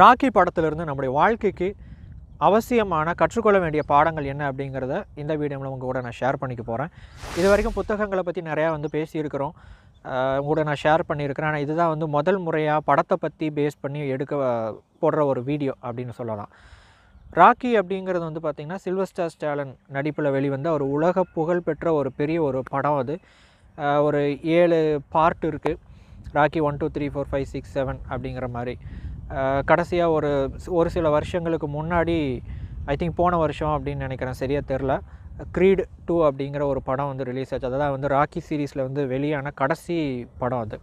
ராக்கி படத்திலிருந்து நம்முடைய வாழ்க்கைக்கு அவசியமான கற்றுக்கொள்ள வேண்டிய பாடங்கள் என்ன அப்படிங்கிறத இந்த வீடியோவில் உங்கள் கூட நான் ஷேர் பண்ணிக்க போகிறேன் இது வரைக்கும் புத்தகங்களை பற்றி நிறையா வந்து பேசியிருக்கிறோம். உங்களோட நான் ஷேர் பண்ணியிருக்கிறேன். ஆனால் இதுதான் வந்து முதல் முறையாக படத்தை பற்றி பேஸ் பண்ணி எடுக்க போடுற ஒரு வீடியோ அப்படின்னு சொல்லலாம். ராக்கி அப்படிங்கிறது வந்து பார்த்திங்கன்னா சில்வஸ்டர் ஸ்டாலன் நடிப்பில் வெளிவந்த ஒரு உலக புகழ் பெற்ற ஒரு பெரிய ஒரு படம் அது. ஒரு ஏழு பார்ட் இருக்குது Rocky one two three four five six seven அப்படிங்கிற மாதிரி. கடைசியாக ஒரு ஒரு சில வருஷங்களுக்கு முன்னாடி ஐ திங்க் போன வருஷம் அப்படின்னு நினைக்கிறேன் சரியாக தெரில க்ரீட் டூ அப்படிங்கிற ஒரு படம் வந்து ரிலீஸ் ஆச்சு. அதாவது வந்து ராக்கி சீரீஸில் வந்து வெளியான கடைசி படம் அது.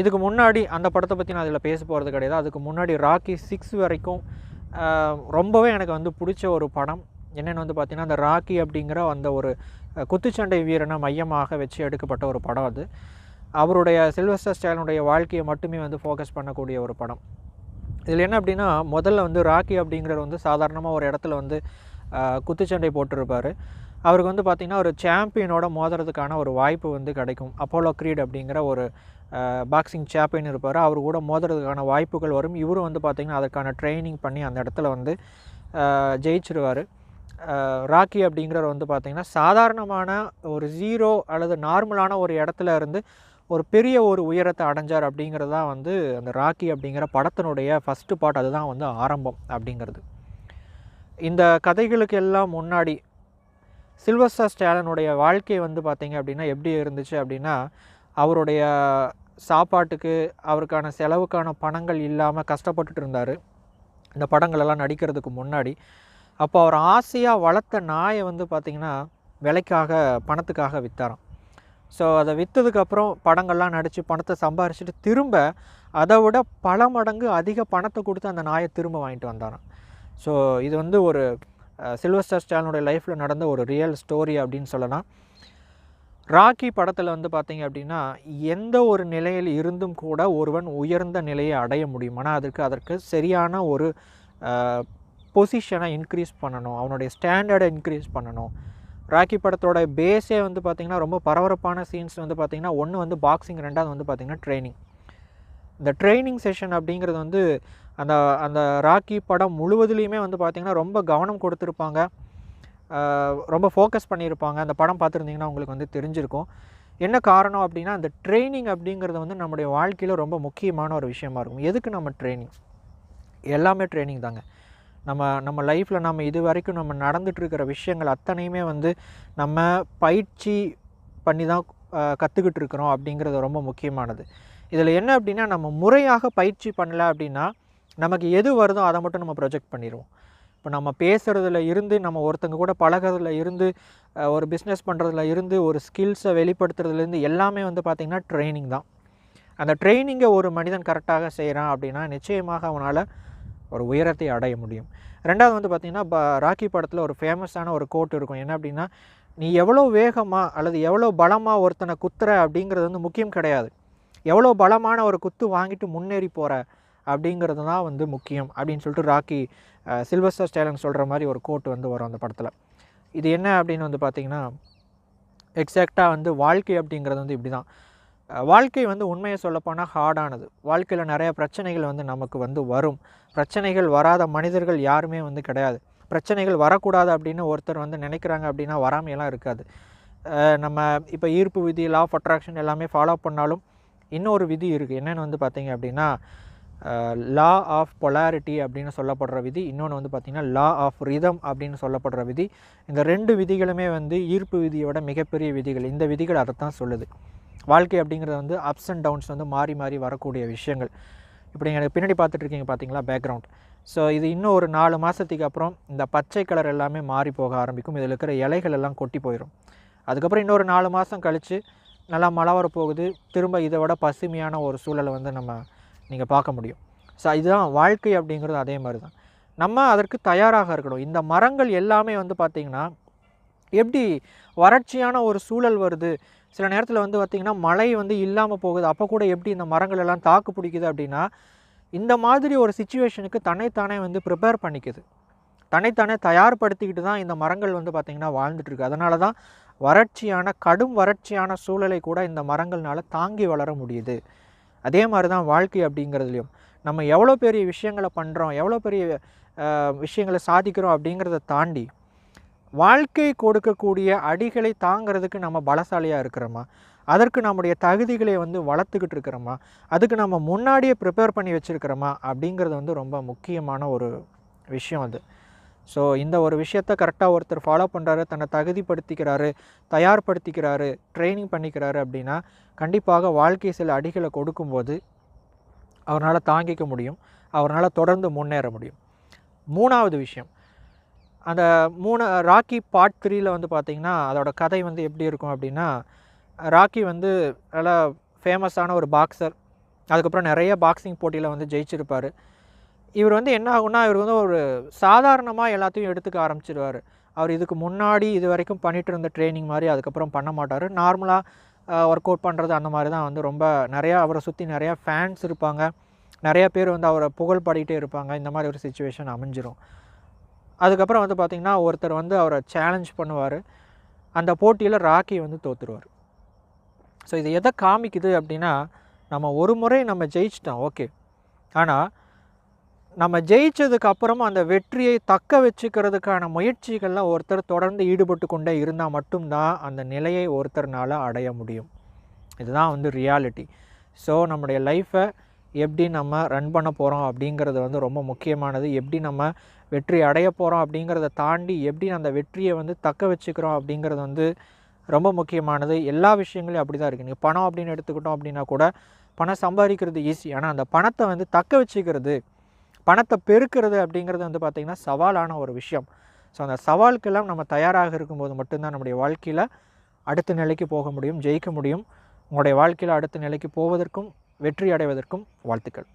இதுக்கு முன்னாடி அந்த படத்தை பற்றி நான் அதில் பேச போகிறது கிடையாது. அதுக்கு முன்னாடி ராக்கி சிக்ஸ் வரைக்கும் ரொம்பவே எனக்கு வந்து பிடிச்ச ஒரு படம். என்னென்னு வந்து பார்த்திங்கன்னா அந்த ராக்கி அப்படிங்கிற அந்த ஒரு குத்துச்சண்டை வீரனை மையமாக வச்சு எடுக்கப்பட்ட ஒரு படம் அது. அவருடைய சில்வஸ்டர் ஸ்டாலினுடைய வாழ்க்கையை மட்டுமே வந்து ஃபோக்கஸ் பண்ணக்கூடிய ஒரு படம். இதில் என்ன அப்படின்னா முதல்ல வந்து ராக்கி அப்படிங்கிறவர் வந்து சாதாரணமாக ஒரு இடத்துல வந்து குத்துச்சண்டை போட்டிருப்பார். அவருக்கு வந்து பார்த்திங்கன்னா ஒரு சாம்பியனோட மோதுறதுக்கான ஒரு வாய்ப்பு வந்து கிடைக்கும். அப்போலோ க்ரீட் அப்படிங்கிற ஒரு பாக்ஸிங் சாம்பியன் இருப்பார். அவர் கூட மோதுறதுக்கான வாய்ப்புகள் வரும். இவரும் வந்து பார்த்திங்கன்னா அதற்கான ட்ரைனிங் பண்ணி அந்த இடத்துல வந்து ஜெயிச்சிருவார். ராக்கி அப்படிங்கிறவர் வந்து பார்த்திங்கன்னா சாதாரணமான ஒரு ஜீரோ அல்லது நார்மலான ஒரு இடத்துல இருந்து ஒரு பெரிய ஒரு உயரத்தை அடைஞ்சார் அப்படிங்கிறது தான் வந்து அந்த ராக்கி அப்படிங்கிற படத்தினுடைய ஃபஸ்ட்டு பார்ட் அதுதான் வந்து ஆரம்பம் அப்படிங்கிறது. இந்த கதைகளுக்கு எல்லாம் முன்னாடி சில்வஸ்டர் ஸ்டாலனுடைய வாழ்க்கை வந்து பார்த்திங்க அப்படின்னா எப்படி இருந்துச்சு அப்படின்னா அவருடைய சாப்பாட்டுக்கு அவருக்கான செலவுக்கான பணங்கள் இல்லாமல் கஷ்டப்பட்டுட்டு இருந்தார். இந்த படங்களெல்லாம் நடிக்கிறதுக்கு முன்னாடி. அப்போ அவர் ஆசையாக வளர்த்த நாயை வந்து பார்த்திங்கன்னா விலைக்காக பணத்துக்காக விற்றாராம் ஸோ அதை விற்றதுக்கப்புறம் படங்கள்லாம் நடித்து பணத்தை சம்பாரிச்சிட்டு திரும்ப அதை விட பல மடங்கு அதிக பணத்தை கொடுத்து அந்த நாயை திரும்ப வாங்கிட்டு வந்தாராம். ஸோ இது வந்து ஒரு சில்வஸ்டர் ஸ்டாலினுடைய லைஃப்பில் நடந்த ஒரு ரியல் ஸ்டோரி அப்படின்னு சொல்லலாம். ராக்கி படத்தில் வந்து பார்த்தீங்க அப்படின்னா எந்த ஒரு நிலையில் இருந்தும் கூட ஒருவன் உயர்ந்த நிலையை அடைய முடியும். ஆனால் அதற்கு அதற்கு சரியான ஒரு பொசிஷனை இன்க்ரீஸ் பண்ணணும். அவனுடைய ஸ்டாண்டர்டை இன்க்ரீஸ் பண்ணணும். ராக்கி படத்தோட பேஸே வந்து பார்த்திங்கன்னா ரொம்ப பரபரப்பான சீன்ஸ் வந்து பார்த்திங்கன்னா ஒன்று வந்து பாக்ஸிங் ரெண்டாவது வந்து பார்த்திங்கன்னா ட்ரைனிங் இந்த ட்ரைனிங் செஷன் அப்படிங்கிறது வந்து அந்த அந்த ராக்கி படம் முழுவதுலேயுமே வந்து பார்த்திங்கன்னா ரொம்ப கவனம் கொடுத்துருப்பாங்க. ரொம்ப ஃபோக்கஸ் பண்ணியிருப்பாங்க. அந்த படம் பார்த்துருந்தீங்கன்னா உங்களுக்கு வந்து தெரிஞ்சிருக்கும். என்ன காரணம் அப்படின்னா அந்த ட்ரைனிங் அப்படிங்கிறது வந்து நம்முடைய வாழ்க்கையில் ரொம்ப முக்கியமான ஒரு விஷயமா இருக்கும். எதுக்கு நம்ம ட்ரைனிங் எல்லாமே ட்ரைனிங் தாங்க. நம்ம நம்ம லைஃப்பில் நம்ம இது வரைக்கும் நம்ம நடந்துகிட்ருக்கிற விஷயங்கள் அத்தனையுமே வந்து நம்ம பயிற்சி பண்ணி தான் கற்றுக்கிட்டு இருக்கிறோம் அப்படிங்கிறது ரொம்ப முக்கியமானது. இதில் என்ன அப்படின்னா நம்ம முறையாக பயிற்சி பண்ணல அப்படின்னா நமக்கு எது வருதோ அதை மட்டும் நம்ம ப்ரொஜெக்ட் பண்ணிடுவோம் இப்போ நம்ம பேசுகிறதுல இருந்து நம்ம ஒருத்தங்க கூட பழகிறதுல இருந்து ஒரு பிஸ்னஸ் பண்ணுறதுல இருந்து ஒரு ஸ்கில்ஸை வெளிப்படுத்துறதுலேருந்து எல்லாமே வந்து பார்த்திங்கன்னா ட்ரைனிங் தான். அந்த ட்ரைனிங்கை ஒரு மனிதன் கரெக்டாக செய்கிறான் அப்படின்னா நிச்சயமாக அவனால் ஒரு உயரத்தை அடைய முடியும். ரெண்டாவது வந்து பார்த்திங்கன்னா ப ராக்கி படத்தில் ஒரு ஃபேமஸான ஒரு கோட் இருக்கும். என்ன அப்படின்னா நீ எவ்வளோ வேகமாக அல்லது எவ்வளோ பலமாக ஒருத்தனை குத்துற அப்படிங்கிறது வந்து முக்கியம் கிடையாது. எவ்வளோ பலமான ஒரு குத்து வாங்கிட்டு முன்னேறி போகிற அப்படிங்கிறது தான் வந்து முக்கியம். அப்படின்னு சொல்லிட்டு ராக்கி சில்வஸ்டர் ஸ்டைலன் சொல்கிற மாதிரி ஒரு கோட் வந்து வரும் அந்த படத்தில். இது என்ன அப்படின்னு வந்து பார்த்திங்கன்னா எக்ஸாக்டாக வந்து வாழ்க்கை அப்படிங்கிறது வந்து இப்படி தான் வாழ்க்கை வந்து உண்மையை சொல்லப்போனால் ஹார்டானது வாழ்க்கையில் நிறைய பிரச்சனைகள் வந்து நமக்கு வந்து வரும். பிரச்சனைகள் வராத மனிதர்கள் யாருமே வந்து கிடையாது. பிரச்சனைகள் வரக்கூடாது அப்படின்னு ஒருத்தர் வந்து நினைக்கிறாங்க அப்படின்னா வராமையெல்லாம் இருக்காது. நம்ம இப்போ ஈர்ப்பு விதி லா ஆஃப் அட்ராக்ஷன் எல்லாமே ஃபாலோ பண்ணாலும் இன்னொரு விதி இருக்குது என்னென்னு வந்து பார்த்திங்க அப்படின்னா லா ஆஃப் பொலாரிட்டி அப்படின்னு சொல்லப்படுற விதி இன்னொன்று வந்து பார்த்திங்கன்னா லா ஆஃப் ரிதம் அப்படின்னு சொல்லப்படுற விதி. இந்த ரெண்டு விதிகளுமே வந்து ஈர்ப்பு விதியோட மிகப்பெரிய விதிகள். இந்த விதிகள் அதை தான் சொல்லுது. வாழ்க்கை அப்படிங்கிறது வந்து அப்ஸ் அண்ட் டவுன்ஸ் வந்து மாறி மாறி வரக்கூடிய விஷயங்கள். இப்போ நீங்கள் எனக்கு பின்னாடி பார்த்துட்ருக்கீங்க பார்த்தீங்களா பேக்ரவுண்ட் ஸோ இது இன்னும் ஒரு நாலு மாதத்துக்கு அப்புறம் இந்த பச்சை கலர் எல்லாமே மாறி போக ஆரம்பிக்கும். இதில் இருக்கிற இலைகள் எல்லாம் கொட்டி போயிடும் அதுக்கப்புறம் இன்னொரு நாலு மாதம் கழித்து நல்லா மழை வரப்போகுது திரும்ப இதை விட பசுமையான ஒரு சூழலை வந்து நம்ம நீங்கள் பார்க்க முடியும். ஸோ இதுதான் வாழ்க்கை அப்படிங்கிறது அதே மாதிரி தான் நம்ம அதற்கு தயாராக இருக்கணும். இந்த மரங்கள் எல்லாமே வந்து பார்த்திங்கன்னா எப்படி வறட்சியான ஒரு சூழல் வருது? சில நேரத்தில் வந்து பார்த்திங்கன்னா மழை வந்து இல்லாமல் போகுது. அப்போ கூட எப்படி இந்த மரங்கள் எல்லாம் தாக்கு பிடிக்குது அப்படின்னா இந்த மாதிரி ஒரு சுச்சுவேஷனுக்கு தன்னைத்தானே வந்து ப்ரிப்பேர் பண்ணிக்குது. தன்னைத்தானே தயார்படுத்திக்கிட்டு தான் இந்த மரங்கள் வந்து பார்த்திங்கன்னா வாழ்ந்துட்டுருக்கு அதனால தான் வறட்சியான கடும் வறட்சியான சூழலை கூட இந்த மரங்கள்னால தாங்கி வளர முடியுது. அதே மாதிரி தான் வாழ்க்கை அப்படிங்கிறதுலையும். நம்ம எவ்வளோ பெரிய விஷயங்களை பண்ணுறோம் எவ்வளோ பெரிய விஷயங்களை சாதிக்கிறோம் அப்படிங்கிறத தாண்டி வாழ்க்கை கொடுக்கக்கூடிய அடிகளை தாங்கிறதுக்கு நம்ம பலசாலியாக இருக்கிறோமா? அதற்கு நம்முடைய தகுதிகளை வந்து வளர்த்துக்கிட்டு இருக்கிறோமா? அதுக்கு நம்ம முன்னாடியே ப்ரிப்பேர் பண்ணி வச்சுருக்கிறோமா? அப்படிங்கிறது வந்து ரொம்ப முக்கியமான ஒரு விஷயம் அது. ஸோ இந்த ஒரு விஷயத்த கரெக்டாக ஒருத்தர் ஃபாலோ பண்ணுறாரு தன்னை தகுதிப்படுத்திக்கிறாரு தயார்படுத்திக்கிறாரு ட்ரைனிங் பண்ணிக்கிறாரு அப்படின்னா கண்டிப்பாக வாழ்க்கை சில அடிகளை கொடுக்கும்போது அவரால் தாங்கிக்க முடியும். அவரால் தொடர்ந்து முன்னேற முடியும். மூணாவது விஷயம். அந்த மூணு ராக்கி பார்ட் த்ரீயில் வந்து பார்த்திங்கன்னா அதோட கதை வந்து எப்படி இருக்கும் அப்படின்னா ராக்கி வந்து நல்லா ஃபேமஸான ஒரு பாக்ஸர் அதுக்கப்புறம் நிறைய பாக்ஸிங் போட்டியில் வந்து ஜெயிச்சிருப்பார். இவர் வந்து என்ன ஆகும்னா இவர் வந்து ஒரு சாதாரணமாக எல்லாத்தையும் எடுத்துக்க ஆரம்பிச்சிடுவார் அவர் இதுக்கு முன்னாடி இது வரைக்கும் பண்ணிட்டு இருந்த ட்ரைனிங் மாதிரி அதுக்கப்புறம் பண்ண மாட்டார். நார்மலாக ஒர்க் அவுட் பண்ணுறது அந்த மாதிரி தான் வந்து ரொம்ப நிறையா அவரை சுற்றி நிறையா ஃபேன்ஸ் இருப்பாங்க. நிறையா பேர் வந்து அவரை புகழ் பாடிக்கிட்டே இருப்பாங்க. இந்த மாதிரி ஒரு சுச்சுவேஷன் அமைஞ்சிரும். அதுக்கப்புறம் வந்து பார்த்திங்கன்னா ஒருத்தர் வந்து அவரை சேலஞ்ச் பண்ணுவார். அந்த போட்டியில் ராக்கி வந்து தோற்றுருவார் ஸோ இது எதை காமிக்குது அப்படின்னா நம்ம ஒரு முறை நம்ம ஜெயிச்சிட்டோம் ஓகே ஆனால் நம்ம ஜெயிச்சதுக்கு அந்த வெற்றியை தக்க வச்சுக்கிறதுக்கான முயற்சிகளில் ஒருத்தர் தொடர்ந்து ஈடுபட்டு கொண்டே இருந்தால் மட்டும்தான் அந்த நிலையை ஒருத்தர்னால் அடைய முடியும். இதுதான் வந்து ரியாலிட்டி ஸோ நம்முடைய லைஃப்பை எப்படி நம்ம ரன் பண்ண போகிறோம் அப்படிங்கிறது வந்து ரொம்ப முக்கியமானது. எப்படி நம்ம வெற்றி அடைய போகிறோம் அப்படிங்கிறத தாண்டி எப்படி அந்த வெற்றியை வந்து தக்க வச்சுக்கிறோம் அப்படிங்கிறது வந்து ரொம்ப முக்கியமானது. எல்லா விஷயங்களையும் அப்படி தான் இருக்குது நீங்கள் பணம் அப்படின்னு எடுத்துக்கிட்டோம் அப்படின்னா கூட பணம் சம்பாதிக்கிறது ஈஸி ஆனால் அந்த பணத்தை வந்து தக்க வச்சுக்கிறது பணத்தை பெருக்கிறது அப்படிங்கிறது வந்து பார்த்திங்கன்னா சவாலான ஒரு விஷயம். ஸோ அந்த சவாலுக்கெல்லாம் நம்ம தயாராக இருக்கும்போது மட்டும்தான் நம்முடைய வாழ்க்கையில் அடுத்த நிலைக்கு போக முடியும் ஜெயிக்க முடியும். உங்களுடைய வாழ்க்கையில் அடுத்த நிலைக்கு போவதற்கும் வெற்றி அடைவதற்கும் வாழ்த்துக்கள்.